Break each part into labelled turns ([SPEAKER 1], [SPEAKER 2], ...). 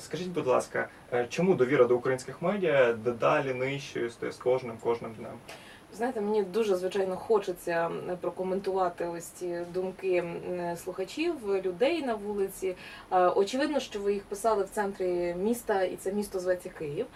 [SPEAKER 1] Скажіть, будь ласка, е, чому довіра до українських медіа дедалі нижчою стає з кожним кожним днем?
[SPEAKER 2] Знаєте, мені дуже звичайно хочеться прокоментувати ось ці думки слухачів, людей на вулиці. Е, Очевидно, що ви їх писали в центрі міста, і це місто зветься Київ.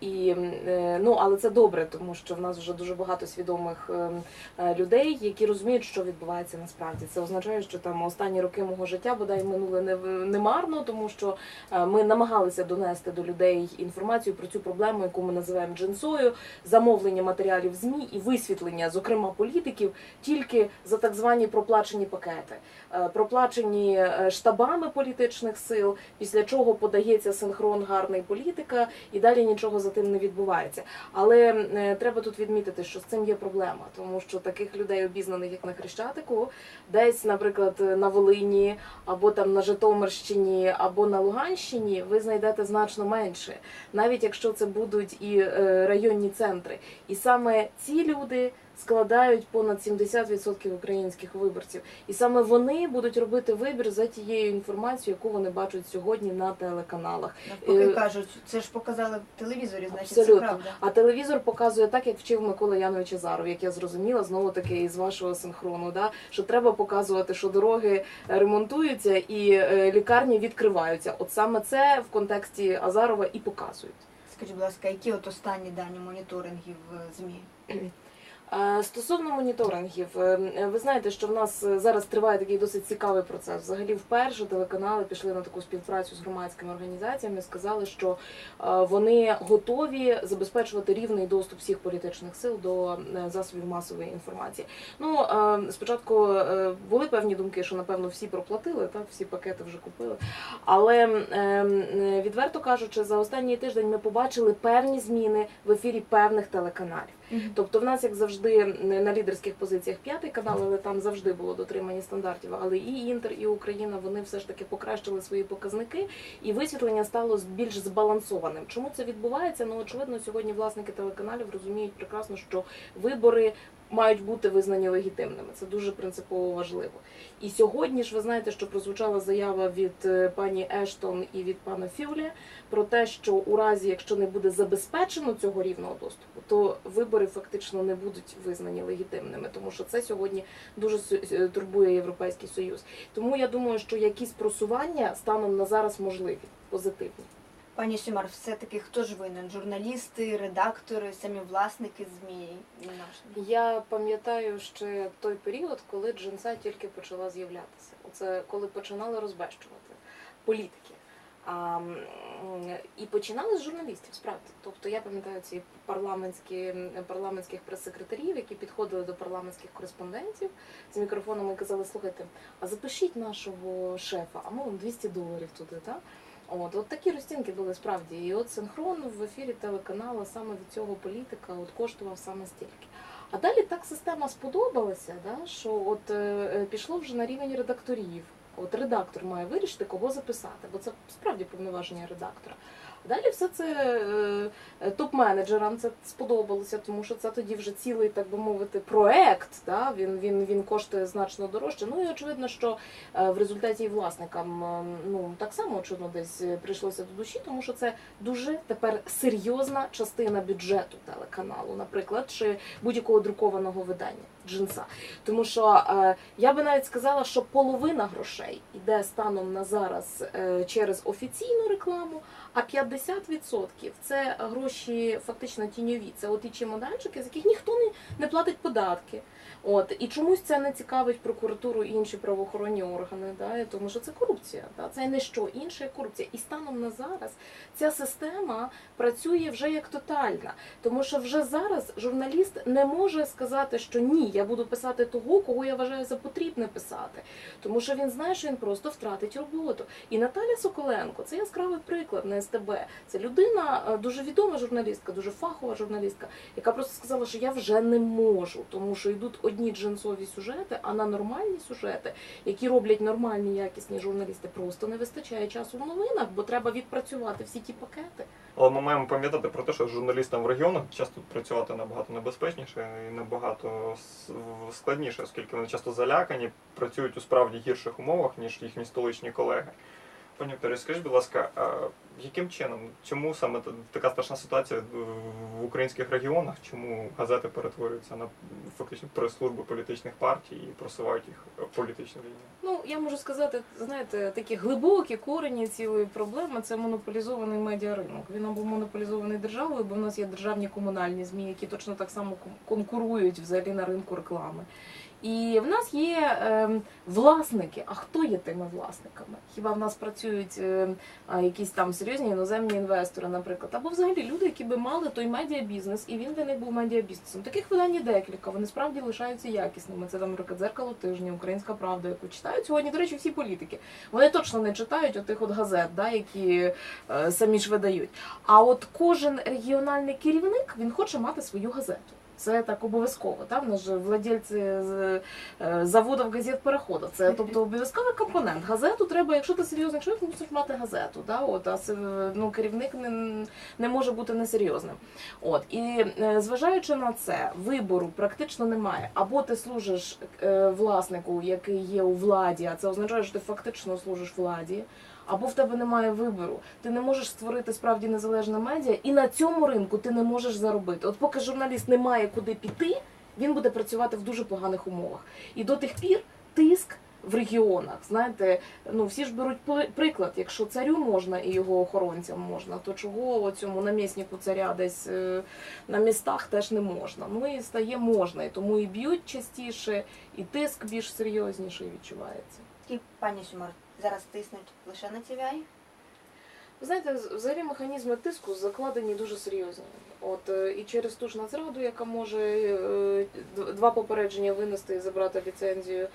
[SPEAKER 2] І е, ну, але це добре, тому що в нас вже дуже багато свідомих ем, е, людей, які розуміють, що відбувається насправді. Це означає, що там останні роки мого життя бодай минули не, не марно, тому що ми намагалися донести до людей інформацію про цю проблему, яку ми називаємо джинсою, замовлення матеріалів ЗМІ і висвітлення, зокрема політиків, тільки за так звані проплачені пакети, Е, проплачені е, штабами політичних сил, після чого подається синхрон гарний політика, і далі нічого за тим не відбувається. Але е, треба тут відмітити, що з цим є проблема, тому що таких людей обізнаних, як на Хрещатику, десь, наприклад, на Волині, або там на Житомирщині, або на Луганщині, ви знайдете значно менше, навіть якщо це будуть і районні центри. І саме ці люди складають понад 70% українських виборців, і саме вони будуть робити вибір за тією інформацією, яку вони бачать сьогодні на телеканалах.
[SPEAKER 3] Навпаки
[SPEAKER 2] Е,
[SPEAKER 3] кажуть, це ж показали в телевізорі, значить
[SPEAKER 2] Абсолютно.
[SPEAKER 3] це правда.
[SPEAKER 2] А телевізор показує так, як вчив Микола Янович Азаров, як я зрозуміла знову таки із вашого синхрону. Да? Що треба показувати, що дороги ремонтуються і е, лікарні відкриваються. От саме це в контексті Азарова і показують.
[SPEAKER 3] Скажіть, будь ласка, які от останні дані моніторингів е, ЗМІ?
[SPEAKER 2] Е, Стосовно моніторингів, е, ви знаєте, що в нас е, зараз триває такий досить цікавий процес. Взагалі, вперше телеканали пішли на таку співпрацю з громадськими організаціями. Сказали, що е, вони готові забезпечувати рівний доступ всіх політичних сил до е, засобів масової інформації. Ну е, спочатку е, були певні думки, що напевно всі проплатили, так всі пакети вже купили. Але е, е, відверто кажучи, за останній тиждень ми побачили певні зміни в ефірі певних телеканалів. Тобто в нас, як завжди, на лідерських позиціях п'ятий канал, але там завжди було дотримання стандартів. Але і Інтер, і Україна вони все ж таки покращили свої показники, і висвітлення стало більш збалансованим. Чому це відбувається? Ну очевидно, сьогодні власники телеканалів розуміють прекрасно, що вибори. Мають бути визнані легітимними. Це дуже принципово важливо. І сьогодні ж ви знаєте, що прозвучала заява від е, пані Ештон і від пана Фюле про те, що у разі, якщо не буде забезпечено цього рівного доступу, то вибори фактично не будуть визнані легітимними, тому що це сьогодні дуже е, турбує Європейський Союз. Тому я думаю, що якісь просування станом на зараз можливі, позитивні.
[SPEAKER 3] Пані Сюмар, все-таки хто ж винен? Журналісти, редактори, самі власники ЗМІ?
[SPEAKER 2] Я пам'ятаю ще той період, коли джинса тільки почала з'являтися. Оце коли починали розбещувати політики. А, і починали з журналістів, справді. Тобто я пам'ятаю ці парламентські парламентських прес-секретарів, які підходили до парламентських кореспондентів з мікрофоном і казали: слухайте, а запишіть нашого шефа, а ми вам 200 доларів туди, так? От, от такі розцінки були справді. І от синхрон в ефірі телеканалу саме від цього політика от коштував саме стільки. А далі так система сподобалася, да, що от е, е, пішло вже на рівень редакторів. От редактор має вирішити, кого записати, бо це справді повноваження редактора. Далі все це е, топ-менеджерам це сподобалося, тому що це тоді вже цілий, так би мовити, проект. Да? Він, він, він коштує значно дорожче. Ну і очевидно, що е, в результаті власникам е, ну так само очевидно десь прийшлося до душі, тому що це дуже тепер серйозна частина бюджету телеканалу, наприклад, чи будь-якого друкованого видання джинса. Тому що е, я би навіть сказала, що половина грошей йде станом на зараз е, через офіційну рекламу, а 50% це гроші фактично тіньові. Це от і чемоданчики, з яких ніхто не, не платить податки. От і чомусь це не цікавить прокуратуру і інші правоохоронні органи, да, тому що це корупція. Да, це не що інше, як корупція. І станом на зараз ця система працює вже як тотальна, тому що вже зараз журналіст не може сказати, що ні, я буду писати того, кого я вважаю за потрібне писати, тому що він знає, що він просто втратить роботу. І Наталя Соколенко це яскравий приклад на СТБ. Це людина е, дуже відома журналістка, дуже фахова журналістка, яка просто сказала, що я вже не можу, тому що йдуть одні джинсові сюжети, а на нормальні сюжети, які роблять нормальні якісні журналісти, просто не вистачає часу в новинах, бо треба відпрацювати всі ті пакети.
[SPEAKER 1] Але ми маємо пам'ятати про те, що журналістам в регіонах часто працювати набагато небезпечніше і набагато складніше, оскільки вони часто залякані, працюють у справді гірших умовах, ніж їхні столичні колеги. Пані Вікторія, скажіть, будь ласка, а яким чином, чому саме така страшна ситуація в- українських регіонах? Чому газети перетворюються на фактично прес-служби політичних партій і просувають їх в політичну війну?
[SPEAKER 2] Ну, я можу сказати, знаєте, такі глибокі корені цілої проблеми це монополізований медіаринок. Він або монополізований державою, бо в нас є державні комунальні ЗМІ, які точно так само конкурують взагалі на ринку реклами. І в нас є ем, власники. А хто є тими власниками? Хіба в нас працюють ем, якісь там серйозні іноземні інвестори, наприклад, або взагалі люди, які би мали той медіабізнес, і він для них був медіабізнесом. Таких видань є декілька. Вони справді лишаються якісними. Це там наприклад, дзеркало тижня, Українська правда, яку читають сьогодні. До речі, всі політики. Вони точно не читають отих от газет, да, які е, самі ж видають. А от кожен регіональний керівник він хоче мати свою газету. Це так обов'язково. Там нас же владельці е, заводів газет переходу. Це тобто обов'язковий компонент. Газету треба, якщо ти серйозний чоловік, мусиш мати газету. Да? От, а ну, керівник не, не може бути несерйозним. От і е, зважаючи на це, вибору практично немає. Або ти служиш е, власнику, який є у владі, а це означає, що ти фактично служиш владі. Або в тебе немає вибору, ти не можеш створити справді незалежне медіа, і на цьому ринку ти не можеш заробити. От поки журналіст не має куди піти, він буде працювати в дуже поганих умовах. І до тих пір тиск в регіонах. Знаєте, ну всі ж беруть приклад. Якщо царю можна і його охоронцям можна, то чого цьому наміснику царя десь е, на містах теж не можна. Ну і стає можна, і тому і б'ють частіше, і тиск більш серйозніший відчувається.
[SPEAKER 3] І пані Сюмар, зараз тиснуть лише на TVI?
[SPEAKER 2] Ви знаєте, взагалі механізми тиску закладені дуже серйозні. От е, і через ту ж нацраду, яка може е, два попередження винести і забрати ліцензію,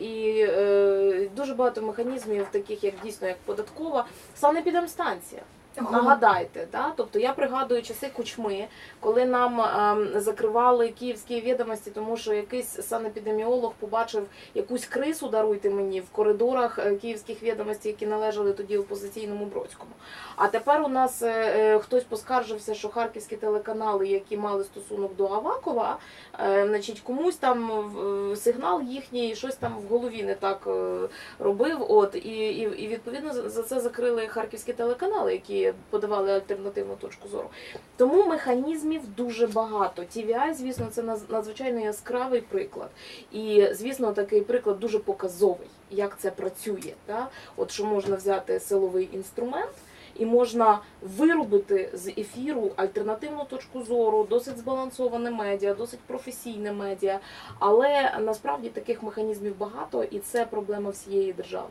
[SPEAKER 2] і е, дуже багато механізмів, таких як дійсно як податкова, санепідемстанція. Нагадайте, да? тобто я пригадую часи кучми, коли нам ем, закривали київські відомості, тому що якийсь санепідеміолог побачив якусь крису, даруйте мені, в коридорах е, київських відомостей, які належали тоді опозиційному Бродському. А тепер у нас е, е, хтось поскаржився, що харківські телеканали, які мали стосунок до Авакова, е, значить комусь там в- сигнал їхній щось там в голові не так е, робив. От і, і, і відповідно за- за це закрили харківські телеканали, які подавали альтернативну точку зору. Тому механізмів дуже багато. TVI, звісно, це надзвичайно яскравий приклад. І звісно, такий приклад дуже показовий, як це працює. Да? От що можна взяти силовий інструмент. І можна виробити з ефіру альтернативну точку зору, досить збалансоване медіа, досить професійне медіа. Але насправді таких механізмів багато, і це проблема всієї держави.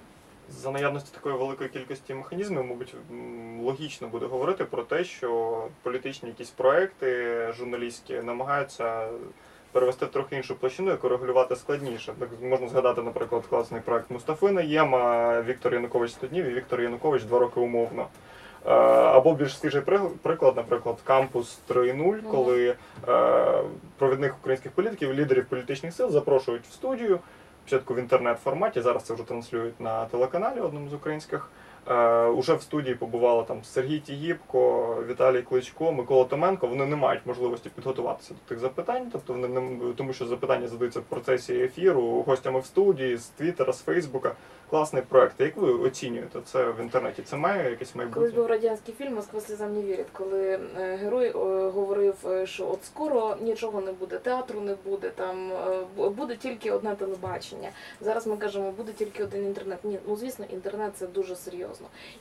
[SPEAKER 1] За наявності такої великої кількості механізмів, мабуть, логічно буде говорити про те, що політичні якісь проекти журналістські намагаються перевести в трохи іншу площину, яку регулювати складніше. Так можна згадати, наприклад, класний проект Мустафи Наєма, Віктор Янукович 100 днів і Віктор Янукович 2 роки умовно. Е, Або більш свіжий приклад, наприклад, кампус 3.0,
[SPEAKER 2] Мгм.
[SPEAKER 1] коли е, провідних українських політиків, лідерів політичних сил запрошують в студію. Спочатку в інтернет-форматі, зараз це вже транслюють на телеканалі одному з українських. Е, уже в студії побували там Сергій Тігіпко, Віталій Кличко, Микола Томенко. Вони не мають можливості підготуватися до тих запитань, тобто вони не тому, що запитання задаються в процесі ефіру гостями в студії з Твіттера, з Фейсбука. Класний проект. Як ви оцінюєте це в інтернеті? Це має якесь
[SPEAKER 2] Колись
[SPEAKER 1] майбутнє?
[SPEAKER 2] був радянський фільм Москва слізам не вірить, коли е, герой е, говорив, що от скоро нічого не буде, театру не буде, там буде тільки одне телебачення. Зараз ми кажемо, буде тільки один інтернет. Ні, ну звісно, інтернет це дуже серйозно.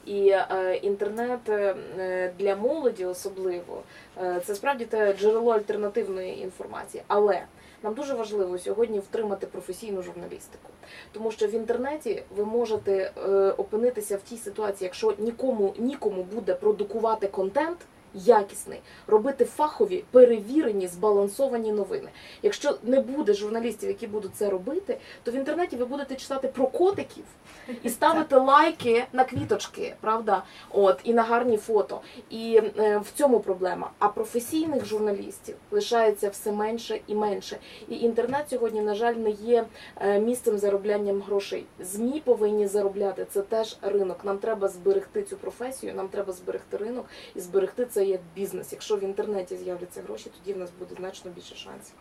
[SPEAKER 2] І е, інтернет е, для молоді особливо е, це справді те джерело альтернативної інформації. Але нам дуже важливо сьогодні втримати професійну журналістику. Тому що в інтернеті ви можете опинитися в тій ситуації, якщо нікому нікому буде продукувати контент якісний, робити фахові, перевірені, збалансовані новини. Якщо не буде журналістів, які будуть це робити, то в інтернеті ви будете читати про котиків і ставити лайки на квіточки, правда? От і на гарні фото. І е, в цьому проблема. А професійних журналістів лишається все менше і менше. І інтернет сьогодні, на жаль, не є е, місцем зароблянням грошей. ЗМІ повинні заробляти. Це теж ринок. Нам треба зберегти цю професію, нам треба зберегти ринок і зберегти це як бізнес. Якщо в інтернеті з'являться гроші, тоді в нас буде значно більше шансів.